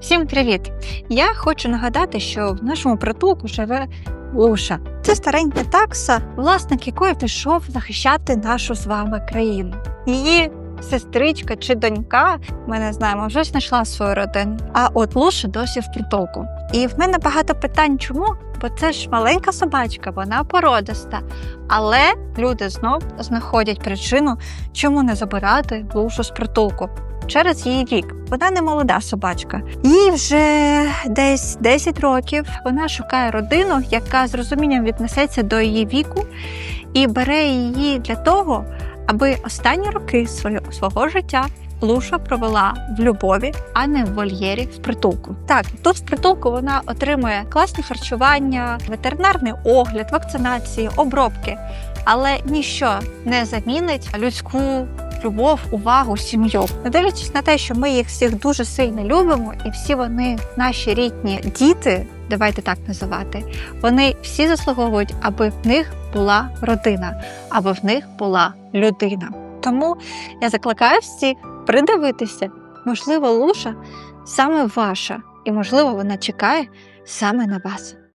Всім привіт! Я хочу нагадати, що в нашому притулку живе Луша. Це старенька такса, власник якої пішов захищати нашу з вами країну. Її сестричка чи донька, ми не знаємо, вже знайшла свою родину. А от Луша досі в притулку. І в мене багато питань, чому? Бо це ж маленька собачка, вона породиста. Але люди знов знаходять причину, чому не забирати Лушу з притулку через її вік. Вона не молода собачка. Їй вже десь 10 років. Вона шукає родину, яка з розумінням віднесеться до її віку і бере її для того, аби останні роки свого, життя. Луша провела в любові, а не в вольєрі в притулку. Так, тут в притулку вона отримує класне харчування, ветеринарний огляд, вакцинації, обробки, але ніщо не замінить людську любов, увагу, сім'ю. Не дивлячись на те, що ми їх всіх дуже сильно любимо, і всі вони наші рідні діти, давайте так називати, вони всі заслуговують, аби в них була родина, аби в них була людина. Тому я закликаю всіх придивитися, можливо, луша саме ваша, і можливо, вона чекає саме на вас.